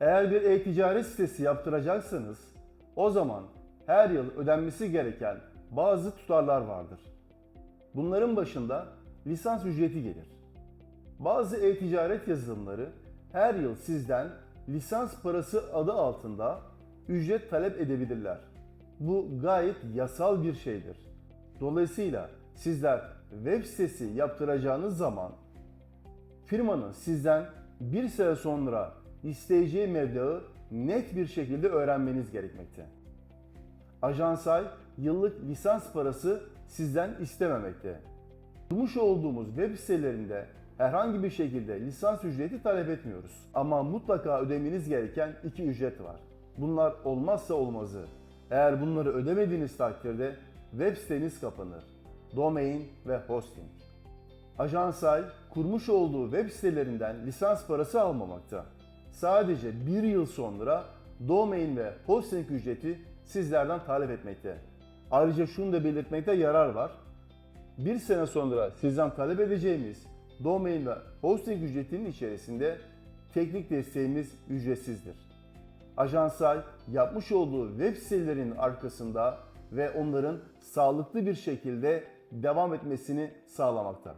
Eğer bir e-ticaret sitesi yaptıracaksanız o zaman her yıl ödenmesi gereken bazı tutarlar vardır. Bunların başında lisans ücreti gelir. Bazı e-ticaret yazılımları her yıl sizden lisans parası adı altında ücret talep edebilirler. Bu gayet yasal bir şeydir. Dolayısıyla sizler web sitesi yaptıracağınız zaman firmanın sizden bir sene sonra isteyeceği meblağı net bir şekilde öğrenmeniz gerekmekte. Ajansay yıllık lisans parası sizden istememekte. Sunmuş olduğumuz web sitelerinde herhangi bir şekilde lisans ücreti talep etmiyoruz. Ama mutlaka ödemeniz gereken iki ücret var. Bunlar olmazsa olmazı. Eğer bunları ödemediğiniz takdirde web siteniz kapanır. Domain ve hosting. Ajansay kurmuş olduğu web sitelerinden lisans parası almamakta. Sadece bir yıl sonra domain ve hosting ücreti sizlerden talep etmekte. Ayrıca şunu da belirtmekte yarar var. Bir sene sonra sizden talep edeceğimiz domain ve hosting ücretinin içerisinde teknik desteğimiz ücretsizdir. Ajansay yapmış olduğu web sitelerinin arkasında ve onların sağlıklı bir şekilde devam etmesini sağlamakta.